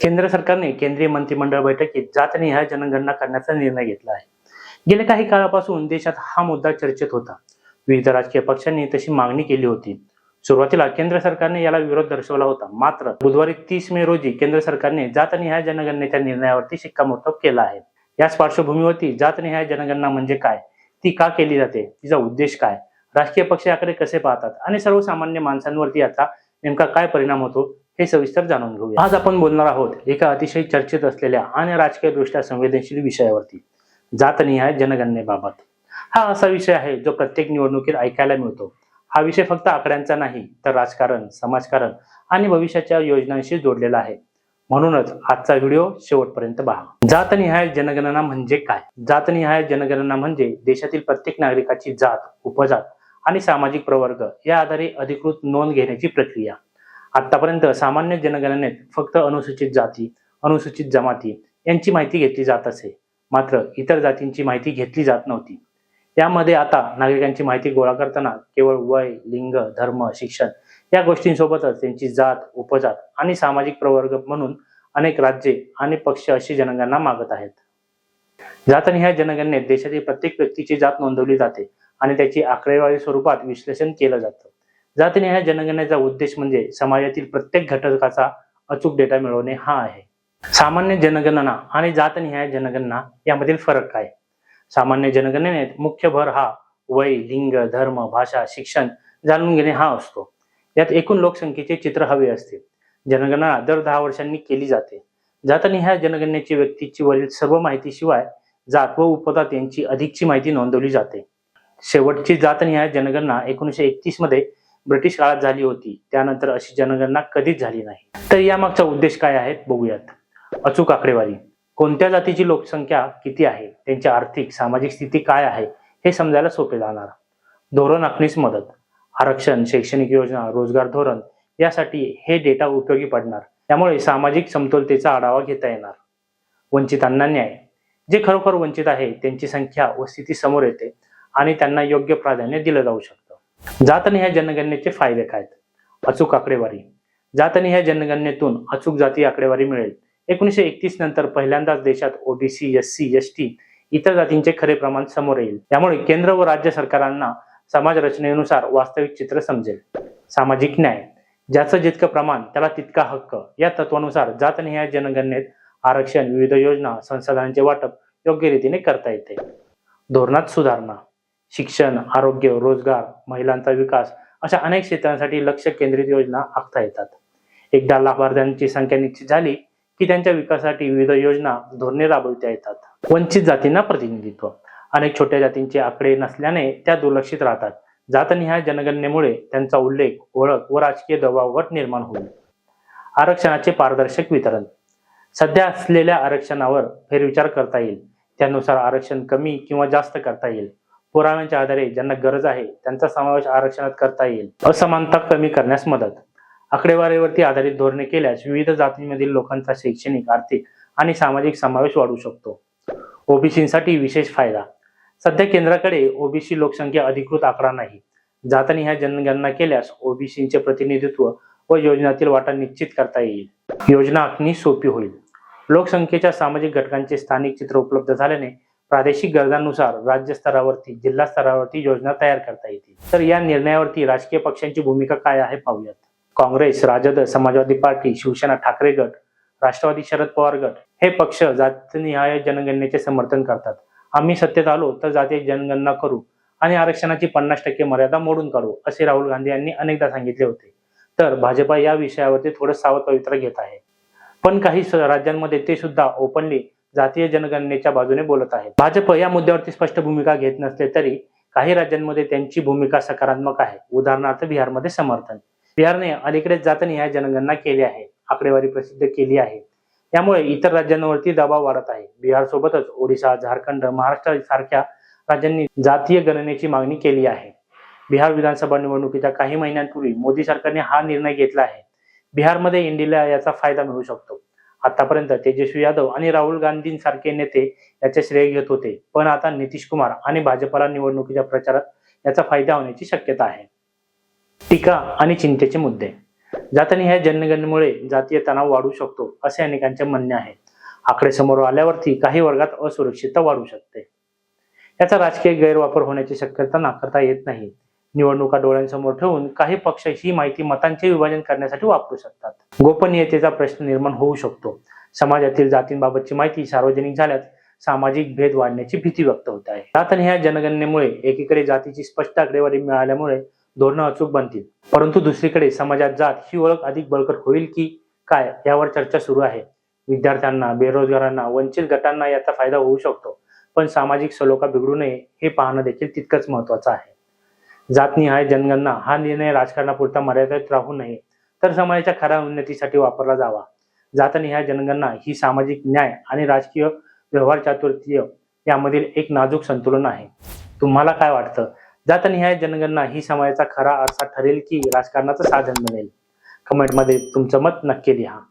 केंद्र सरकारने केंद्रीय मंत्रिमंडळ बैठकीत जातनिहाय जनगणना करण्याचा निर्णय घेतला आहे. गेल्या काही काळापासून देशात हा मुद्दा चर्चेत होता. विविध राजकीय पक्षांनी तशी मागणी केली होती. सुरुवातीला केंद्र सरकारने याला विरोध दर्शवला होता. मात्र बुधवारी तीस मे रोजी केंद्र सरकारने जातनिहाय जनगणनेच्या निर्णयावरती शिक्कामोर्तब केला आहे. याच पार्श्वभूमीवरती जातनिहाय जनगणना म्हणजे काय? ती का केली जाते? तिचा उद्देश काय? राजकीय पक्ष याकडे कसे पाहतात? आणि सर्वसामान्य माणसांवरती याचा नेमका काय परिणाम होतो? हे सविस्तर जाणून घेऊया. आज आपण बोलणार आहोत एका अतिशय चर्चेत असलेल्या आणि राजकीय दृष्ट्या संवेदनशील विषयावरती. जातनिहाय जनगणनेबाबत. हा असा विषय आहे जो प्रत्येक निवडणुकीत ऐकायला मिळतो. हा विषय फक्त आकड्यांचा नाही तर राजकारण समाजकारण आणि भविष्याच्या योजनांशी जोडलेला आहे. म्हणूनच आजचा व्हिडिओ शेवटपर्यंत पहा. जातनिहाय जनगणना म्हणजे काय? जातनिहाय जनगणना म्हणजे देशातील प्रत्येक नागरिकाची जात उपजात आणि सामाजिक प्रवर्ग या आधारे अधिकृत नोंद घेण्याची प्रक्रिया. आतापर्यंत सामान्य जनगणनेत फक्त अनुसूचित जाती अनुसूचित जमाती यांची माहिती घेतली जात असे. मात्र इतर जातींची माहिती घेतली जात नव्हती. त्यामध्ये आता नागरिकांची माहिती गोळा करताना केवळ वय लिंग धर्म शिक्षण या गोष्टींसोबतच त्यांची जात उपजात आणि सामाजिक प्रवर्ग म्हणून अनेक राज्ये आणि पक्ष अशी जनगणना मागत आहेत. जातनिहाय जनगणनेत देशातील प्रत्येक व्यक्तीची जात नोंदवली जाते आणि त्याची आकडेवारी स्वरूपात विश्लेषण केलं जातं. जातनिहाय जनगणनेचा उद्देश म्हणजे समाजातील प्रत्येक घटकाचा अचूक डेटा मिळवणे हा आहे. सामान्य जनगणना आणि जातनिहाय जनगणना यामधील फरक काय? सामान्य जनगणनेत मुख्य भर हा वय लिंग धर्म भाषा शिक्षण जाणून घेणे हा असतो. यात एकूण लोकसंख्येचे चित्र हवे असते. जनगणना दर दहा वर्षांनी केली जाते. जातनिहाय जनगणनेची व्यक्तीची वरील सर्व माहितीशिवाय जात व उपजात यांची अधिकची माहिती नोंदवली जाते. शेवटची जातनिहाय जनगणना एकोणीशे एकतीसमध्ये ब्रिटिश काळात झाली होती. त्यानंतर अशी जनगणना कधीच झाली नाही. तर यामागचा उद्देश काय आहे? बघूयात. अचूक आकडेवारी. कोणत्या जातीची लोकसंख्या किती आहे? त्यांची आर्थिक सामाजिक स्थिती काय आहे? हे समजायला सोपे जाणार. धोरण आखणीस मदत. आरक्षण शैक्षणिक योजना रोजगार धोरण यासाठी हे डेटा उपयोगी पडणार. त्यामुळे सामाजिक समतोलतेचा आढावा घेता येणार. वंचितांना न्याय. जे खरोखर वंचित आहे त्यांची संख्या व स्थिती समोर येते आणि त्यांना योग्य प्राधान्य दिलं जाऊ शकतं. जातनिहाय जनगणनेचे फायदे काय अचूक आकडेवारी. जातनिहाय जनगणनेतून अचूक जाती आकडेवारी मिळेल. एकोणीशे एकतीस नंतर पहिल्यांदाच देशात ओबीसी एस सी एस टी इतर जातींचे खरे प्रमाण समोर येईल. त्यामुळे केंद्र व राज्य सरकारांना समाज रचनेनुसार वास्तविक चित्र समजेल. सामाजिक न्याय. ज्याचं जितकं प्रमाण त्याला तितका हक्क. या तत्वानुसार जातनिहाय जनगणनेत आरक्षण विविध योजना संसाधनांचे वाटप योग्य रीतीने करता येते. धोरणात सुधारणा. शिक्षण आरोग्य रोजगार महिलांचा विकास अशा अनेक क्षेत्रांसाठी लक्ष केंद्रित योजना आखता येतात. एकदा लाभार्थ्यांची संख्या निश्चित झाली की त्यांच्या विकासासाठी विविध योजना धोरणे राबविता येतात. वंचित जातींना प्रतिनिधित्व. अनेक छोट्या जातींचे आकडे नसल्याने त्या दुर्लक्षित राहतात. जातनिहाय जनगणनेमुळे त्यांचा उल्लेख ओळख व राजकीय दबावट निर्माण होईल. आरक्षणाचे पारदर्शक वितरण. सध्या असलेल्या आरक्षणावर फेरविचार करता येईल. त्यानुसार आरक्षण कमी किंवा जास्त करता येईल. पुराव्यांच्या आधारे ज्यांना गरज आहे त्यांचा समावेश आरक्षणात करता येईल. असमानता कमी करण्यास मदत. आकडेवारीवरती आधारित धोरणे केल्यास विविध जातींमधील लोकांचा शैक्षणिक आर्थिक आणि सामाजिक समावेश वाढू शकतो. ओबीसीसाठी विशेष फायदा. सध्या केंद्राकडे ओबीसी लोकसंख्या अधिकृत आकडा नाही. जातानी ह्या जनगणना केल्यास ओबीसीचे प्रतिनिधित्व व योजनातील वाटा निश्चित करता येईल. योजना आखणी सोपी होईल. लोकसंख्येच्या सामाजिक घटकांचे स्थानिक चित्र उपलब्ध झाल्याने प्रादेशिक गरजांनुसार राज्य स्तरावरती जिल्हा स्तरावरती योजना तयार करता येतील. तर या निर्णयावरती राजकीय पक्षांची भूमिका काय आहे पाहूयात. काँग्रेस राजद समाजवादी पार्टी शिवसेना ठाकरे गट राष्ट्रवादी शरद पवार गट हे पक्ष जातनिहाय जनगणनेचे समर्थन करतात. आम्ही सत्तेत आलो तर जातीय जनगणना करू आणि आरक्षणाची पन्नास टक्के मर्यादा मोडून काढू असे राहुल गांधी यांनी अनेकदा सांगितले होते. तर भाजपा या विषयावरती थोडं सावध पवित्र घेत आहे. पण काही राज्यांमध्ये ते सुद्धा ओपनली जातीय जनगणनेच्या बाजूने बोलत आहेत. भाजप या मुद्द्यावरती स्पष्ट भूमिका घेत नसले तरी काही राज्यांमध्ये त्यांची भूमिका सकारात्मक आहे. उदाहरणार्थ बिहारमध्ये समर्थन. बिहारने अलीकडेच जातनिहाय जनगणना केली आहे. आकडेवारी प्रसिद्ध केली आहे. त्यामुळे इतर राज्यांवरती दबाव वाढत आहे. बिहार सोबतच ओडिशा झारखंड महाराष्ट्र सारख्या राज्यांनी जातीय गणनेची मागणी केली आहे. बिहार विधानसभा निवडणुकीच्या काही महिन्यांपूर्वी मोदी सरकारने हा निर्णय घेतला आहे. बिहारमध्ये इंडियाला याचा फायदा मिळू शकतो. आतापर्यंत तेजस्वी यादव आणि राहुल गांधींसारखे नेते याचे श्रेय घेत होते. पण आता नितीश कुमार आणि भाजपला निवडणुकीच्या प्रचारात याचा फायदा होण्याची शक्यता आहे. टीका आणि चिंतेचे मुद्दे. जातानी ह्या जनगणनेमुळे जातीय तणाव वाढू शकतो असे अनेकांचे म्हणणे आहे. आकडे समोर आल्यावरती काही वर्गात असुरक्षितता वाढू शकते. याचा राजकीय गैरवापर होण्याची शक्यता नाकारता येत नाही. निवडणुका डोळ्यांसमोर ठेवून काही पक्ष ही माहिती मतांचे विभाजन करण्यासाठी वापरू शकतात. गोपनीयतेचा प्रश्न निर्माण होऊ शकतो. समाजातील जातींबाबतची माहिती सार्वजनिक झाल्यास सामाजिक भेद वाढण्याची भीती व्यक्त होत आहे. रातन ह्या जनगणनेमुळे एकीकडे जातीची स्पष्ट आकडेवारी मिळाल्यामुळे धोरणं अचूक बनतील. परंतु दुसरीकडे समाजात जात ही ओळख अधिक बळकट होईल की काय यावर चर्चा सुरू आहे. विद्यार्थ्यांना बेरोजगारांना वंचित गटांना याचा फायदा होऊ शकतो. पण सामाजिक सलोखा बिघडू नये हे पाहणं देखील तितकंच महत्वाचं आहे. जातनिहाय जनगणना हा निर्णय राजकारणापुरता मर्यादित राहू नये तर समाजाच्या खऱ्या उन्नतीसाठी वापरला जावा. जातनिहाय जनगणना ही सामाजिक न्याय आणि राजकीय व्यवहार चातुर्थीय यामधील एक नाजूक संतुलन आहे. तुम्हाला काय वाटतं? जातनिहाय जनगणना ही समाजाचा खरा आरसा ठरेल की राजकारणाचं साधन बनेल? कमेंटमध्ये तुमचं मत नक्की लिहा.